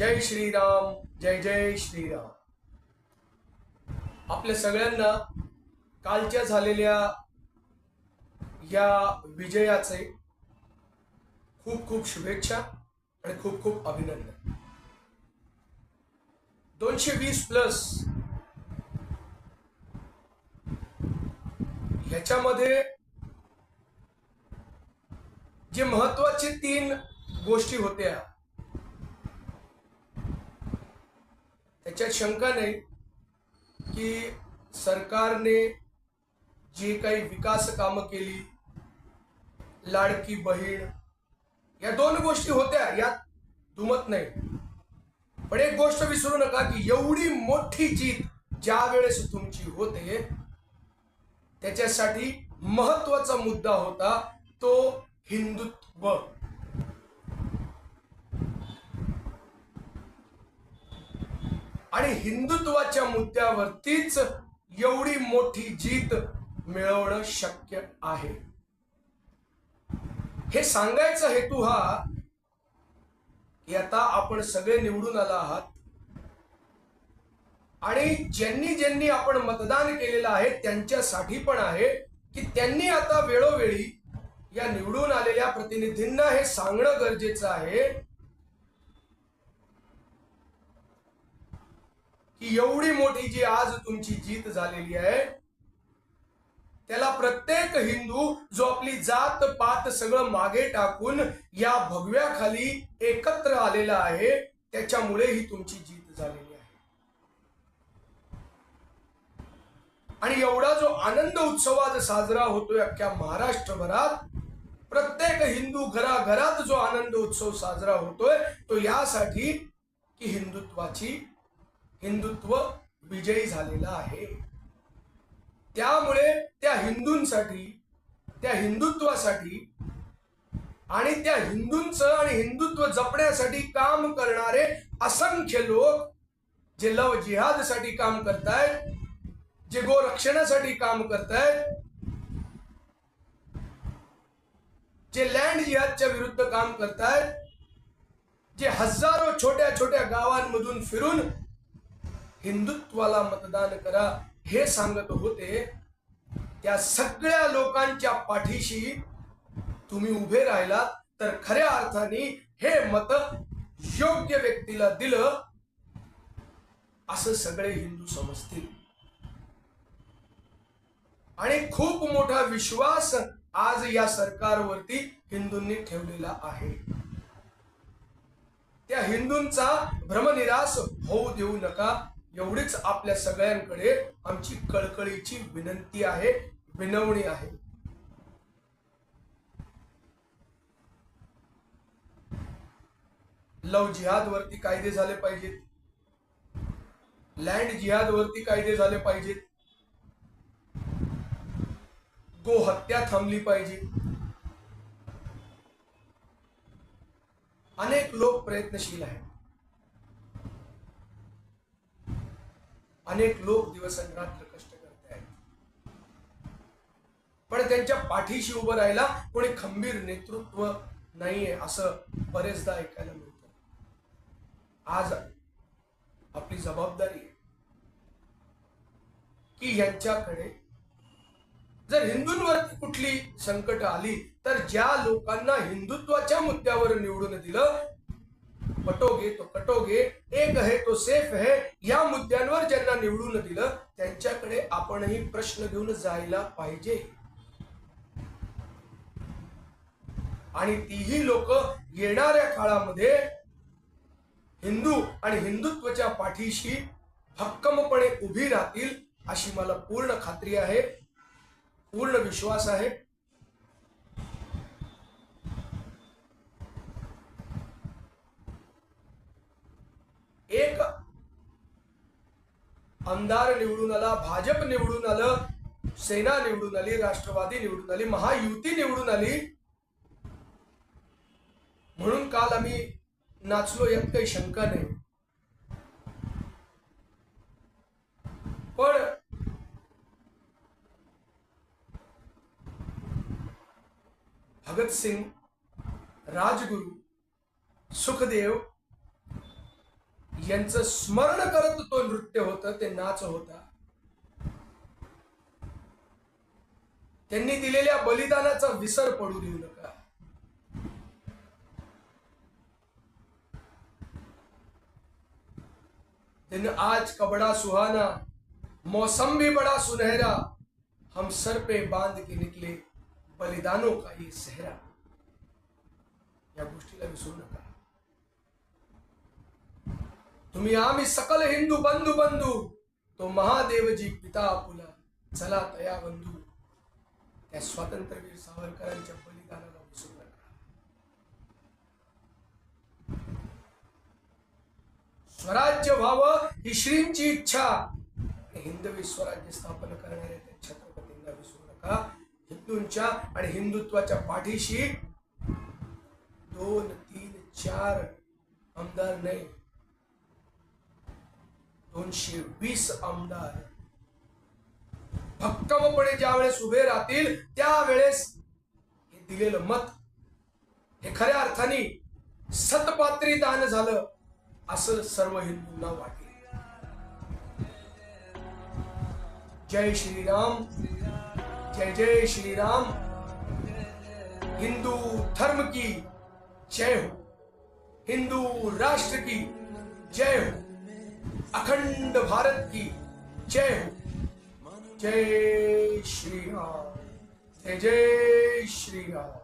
जय श्रीराम जय जय श्रीराम. आपल्या सगळ्यांना कालच्या झालेल्या या विजयाचे खूप खूप शुभेच्छा आणि खूप खूप अभिनंदन. दोनशे वीस प्लस ह्याच्यामध्ये जे महत्त्वाचे तीन गोष्टी होत्या त्याच्यात शंका नाही की सरकारने जी काही विकास कामं केली लाडकी बहीण या दोन गोष्टी होत्या यात दुमत नाही. पण एक गोष्ट विसरू नका की एवढी मोठी जीत ज्या वेळेस तुमची होते त्याच्यासाठी महत्त्वाचा मुद्दा होता तो हिंदुत्व. आणि हिंदुत्वाच्या मुद्द्यावरतीच एवढी मोठी जीत मिळवणं शक्य आहे. हे सांगायचा हेतू हा की आता आपण सगळे निवडून आला आहात. आणि ज्यांनी ज्यांनी आपण मतदान केलेलं आहे त्यांच्यासाठी पण आहे की त्यांनी आता वेळोवेळी या निवडून आलेल्या प्रतिनिधींना हे सांगणं गरजेचं आहे की एवढी मोठी जी आज तुमची जीत झालेली आहे त्याला प्रत्येक हिंदू जो आपली जात पात सगळं मागे टाकून या भगव्या खाली एकत्र आलेला आहे त्याच्यामुळे ही तुमची जीत झालेली आहे. आणि एवढा जो आनंद उत्सव आज साजरा होतोय अख्ख्या महाराष्ट्रभरात प्रत्येक हिंदू घराघरात जो आनंद उत्सव साजरा होतोय तो यासाठी की हिंदुत्वाची हिंदुत्व विजयी झालेला आहे. त्यामुळे त्या हिंदूंसाठी त्या हिंदुत्वासाठी आणि त्या हिंदूंचं आणि हिंदुत्व जपण्यासाठी काम करणारे असंख्य लोक जे लव जिहादसाठी काम करतायत जे गोरक्षणासाठी काम करतायत जे लँड जिहादच्या विरुद्ध काम करतायत जे हजारो छोट्या छोट्या गावांमधून फिरून हिंदुत्वाला मतदान करा हे सांगत होते. त्या सगळ्या लोकांच्या पाठीशी तुम्ही उभे राहिला तर खऱ्या अर्थाने हे मत योग्य व्यक्तीला दिलं असं सगळे हिंदू समजतील. आणि खूप मोठा विश्वास आज या सरकारवरती हिंदूंनी ठेवलेला आहे. त्या हिंदूंचा भ्रमनिराश होऊ देऊ नका. एवढीच आपल्या सगळ्यांकडे आमची कळकळीची विनंती आहे विनवणी आहे. लव जिहाद वरती कायदे झाले पाहिजेत. लँड जिहाद वरती कायदे झाले पाहिजेत. गो हत्या थांबली पाहिजे. अनेक लोक प्रयत्नशील आहेत. अनेक लोक दिवस आणि रात्र कष्ट करत आहेत. पण त्यांच्या पाठीशी उभं राहायला कोणी खंबीर नेतृत्व नाहीये असं बरेचदा ऐकायला मिळतं. आज आपली जबाबदारी आहे की यांच्याकडे जर हिंदूंवरती कुठली संकट आली तर ज्या लोकांना हिंदुत्वाच्या मुद्द्यावर निवडून दिलं पटोगे तो कटोगे एक आहे तो सेफ है या मुद्द्यांवर ज्यांना निवडून दिलं त्यांच्याकडे आपणही प्रश्न घेऊन जायला पाहिजे. आणि तीही लोक येणाऱ्या काळामध्ये हिंदू आणि हिंदुत्वाच्या पाठीशी भक्कमपणे उभी राहतील अशी मला पूर्ण खात्री आहे पूर्ण विश्वास आहे एक आमदार निवडून आला भाजप निवडून आलं सेना निवडून आली राष्ट्रवादी निवडून आली महायुती निवडून आली. म्हणून काल आम्ही नाचलो यात काही शंका नाही. पण भगतसिंग राजगुरू सुखदेव यांचं स्मरण करत तो नृत्य होतं ते नाच होता. त्यांनी दिलेल्या बलिदानाचा विसर पडू देऊ नका. दिन आज का बड़ा सुहाना मौसम भी बड़ा सुनहरा हम सर पे बांध के निकले बलिदानों का ये सहरा। या गोष्टीला विसरू नका. तुम्ही आम्ही सकल हिंदू बंधू बंधू. तो महादेवजी पिता आपुला चला तया बंधू. त्या स्वातंत्र्यवीर सावरकरांच्या बलिदानाला विसरू नका स्वराज्य व्हावं ही श्रींची इच्छा. आणि हिंदवी स्वराज्य स्थापन करणाऱ्या त्या छत्रपतींना विसरू नका. हिंदूंच्या आणि हिंदुत्वाच्या पाठीशी दोन तीन चार आमदार नाही. दोनशे वीस आमदार. भक्कमपणे ज्या वेळेस उभे राहतील त्यावेळेस हे दिलेलं मत हे खऱ्या अर्थाने सतपात्री दान झालं असं सर्व हिंदूंना वाटेल. जय श्रीराम जय जय श्रीराम. हिंदू धर्म की जय हो. हिंदू राष्ट्र की जय हो. अखंड भारत की जय हो। जय श्री राम। जय जय श्री राम।